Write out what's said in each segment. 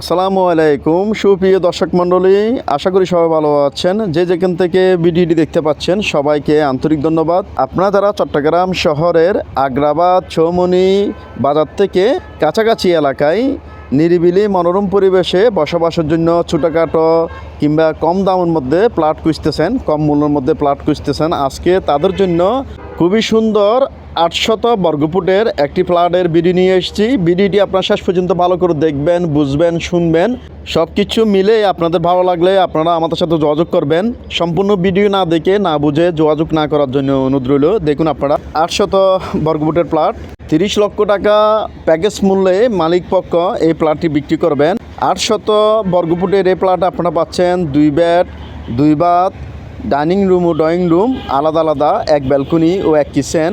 আসসালামু আলাইকুম, সুপ্রিয় দর্শক মণ্ডলী, আশা করি সবাই ভালো আছেন। যে যেখান থেকে ভিডিওটি দেখতে পাচ্ছেন, সবাইকে আন্তরিক ধন্যবাদ। আপনারা যারা চট্টগ্রাম শহরের আগ্রাবাদ চৌমনি বাজার থেকে কাছাকাছি এলাকায় নিরিবিলি মনোরম পরিবেশে বসবাসের জন্য ছোটোখাটো কিংবা কম দামের মধ্যে প্লাট খুঁজতেছেন, কম মূল্যের মধ্যে প্লাট খুঁজতেছেন, আজকে তাদের জন্য খুবই সুন্দর আটশত বর্গফুটের একটি ফ্ল্যাটের বিডি নিয়ে এসেছি। বিডিটি আপনার শেষ পর্যন্ত ভালো করে দেখবেন, বুঝবেন, শুনবেন। সব কিছু মিলে আপনাদের ভালো লাগলে আপনারা আমাদের সাথে যোগাযোগ করবেন। সম্পূর্ণ ভিডিও না দেখে, না বুঝে যোগাযোগ না করার জন্য অনুরোধ রইল। দেখুন আপনারা, আটশত বর্গফুটের প্লাট তিরিশ লক্ষ টাকা প্যাকেজ মূল্যে মালিক পক্ষ এই প্লাটটি বিক্রি করবেন। আটশত বর্গফুটের এই প্লাট আপনারা পাচ্ছেন দুই ব্যাট দুই বাথ ডাইনিং রুম ও ড্রয়িং রুম আলাদা আলাদা, এক ব্যালকনি ও এক কিচেন।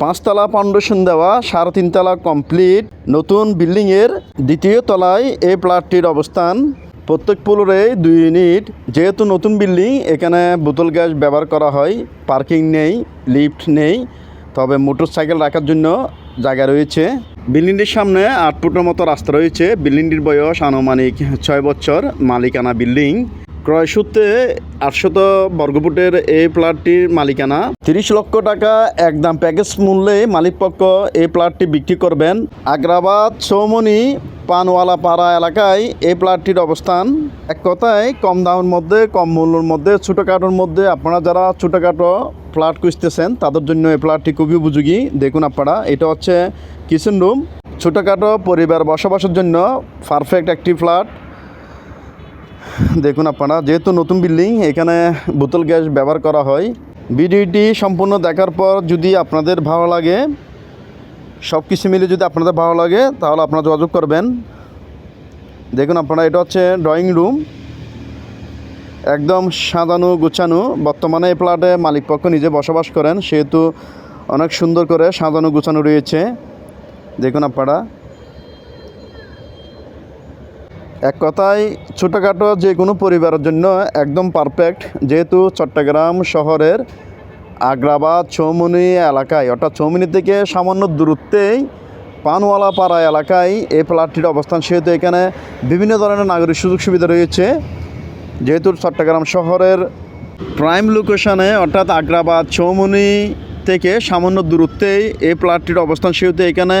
পাঁচতলা ফাউন্ডেশন দেওয়া, সাড়ে তিনতলা কমপ্লিট। নতুন বিল্ডিংয়ের দ্বিতীয় তলায় এই প্লাটটির অবস্থান। প্রত্যেক ফ্লোরে দুই ইউনিট। যেহেতু নতুন বিল্ডিং, এখানে বোতল গ্যাস ব্যবহার করা হয়। পার্কিং নেই, লিফট নেই। তবে মোটর সাইকেল রাখার জন্য জায়গা রয়েছে। বিল্ডিংটির সামনে আট ফুটের মতো রাস্তা রয়েছে। বিল্ডিংটির বয়স আনুমানিক ছয় বছর। মালিকানা বিল্ডিং। ক্রয় সূত্রে আটশত বর্গফুটের এই প্লাটটির মালিকানা। তিরিশ লক্ষ টাকা একদম প্যাকেজ মূল্যে মালিকপক্ষ এই প্লাটটি বিক্রি করবেন। আগ্রাবাদ, চৌমনি পানওয়ালা পাড়া এলাকায় এই প্লাটটির অবস্থান। এক কথায়, কম দামের মধ্যে, কম মূল্যের মধ্যে, ছোটোখাটোর মধ্যে আপনারা যারা ছোটোখাটো ফ্ল্যাট খুঁজতেছেন, তাদের জন্য এই ফ্ল্যাটটি খুবই উপযোগী। দেখুন আপনারা, এটা হচ্ছে কিচেন রুম ছোটোখাটো পরিবার বসবাসের জন্য পারফেক্ট একটি ফ্ল্যাট। দেখুন আপনারা, যেহেতু নতুন বিল্ডিং, এখানে বোতল গ্যাস ব্যবহার করা হয়। ভিডিওটি সম্পূর্ণ দেখার পর যদি আপনাদের ভালো লাগে সব কিছু মিলে যদি আপনাদের ভালো লাগে, তাহলে আপনারা যোগাযোগ করবেন। দেখুন আপনারা, এটা হচ্ছে ড্রয়িং রুম একদম সাজানো, গুছানো। বর্তমানে এই প্লাটে মালিকপক্ষ নিজে বসবাস করেন, সেহেতু অনেক সুন্দর করে সাজানো, গুছানো রয়েছে। দেখুন আপনারা। এক কথায়, ছোটোখাটো যে কোনো পরিবারের জন্য একদম পারফেক্ট যেহেতু চট্টগ্রাম শহরের আগ্রাবাদ চৌমনি এলাকায়, অর্থাৎ চৌমনি থেকে সামান্য দূরত্বেই পানওয়ালা পাড়া এলাকায় এই প্লাটটির অবস্থান। সেহেতু এখানে বিভিন্ন ধরনের নাগরিক সুযোগ সুবিধা রয়েছে। যেহেতু চট্টগ্রাম শহরের প্রাইম লোকেশনে অর্থাৎ আগ্রাবাদ চৌমনি থেকে সামান্য দূরত্বেই এই প্লাটটির অবস্থান। সেহেতু এখানে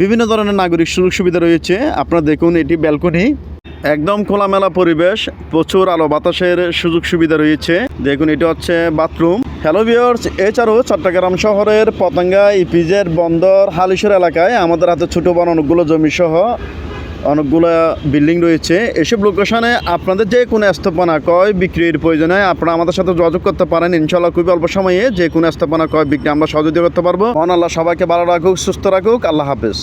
বিভিন্ন ধরনের নাগরিক সুযোগ সুবিধা রয়েছে। আপনারা দেখুন এটি ব্যালকনি একদম খোলামেলা পরিবেশ, প্রচুর আলো, বাতাসের সুযোগ সুবিধা রয়েছে। দেখুন, এটা হচ্ছে বাথরুম। হ্যালো ভিওর্স এছাড়াও চট্টগ্রাম শহরের পতঙ্গা, ইপিজের বন্দর হালিশর এলাকায় আমাদের হাতে ছোটো বড় অনেকগুলো জমি সহ অনেকগুলো বিল্ডিং রয়েছে। এসব লোকেশনে আপনাদের যে কোনো স্থাপনা, কয় বিক্রির প্রয়োজনে আপনারা আমাদের সাথে যোগাযোগ করতে পারেন। ইনশাল্লাহ খুবই অল্প সময়ে যে কোনো স্থাপনা, কয় বিক্রি আমরা সহযোগিতা করতে পারব। আল্লাহ সবাইকে ভালো রাখুক, সুস্থ রাখুক। আল্লাহ হাফেজ।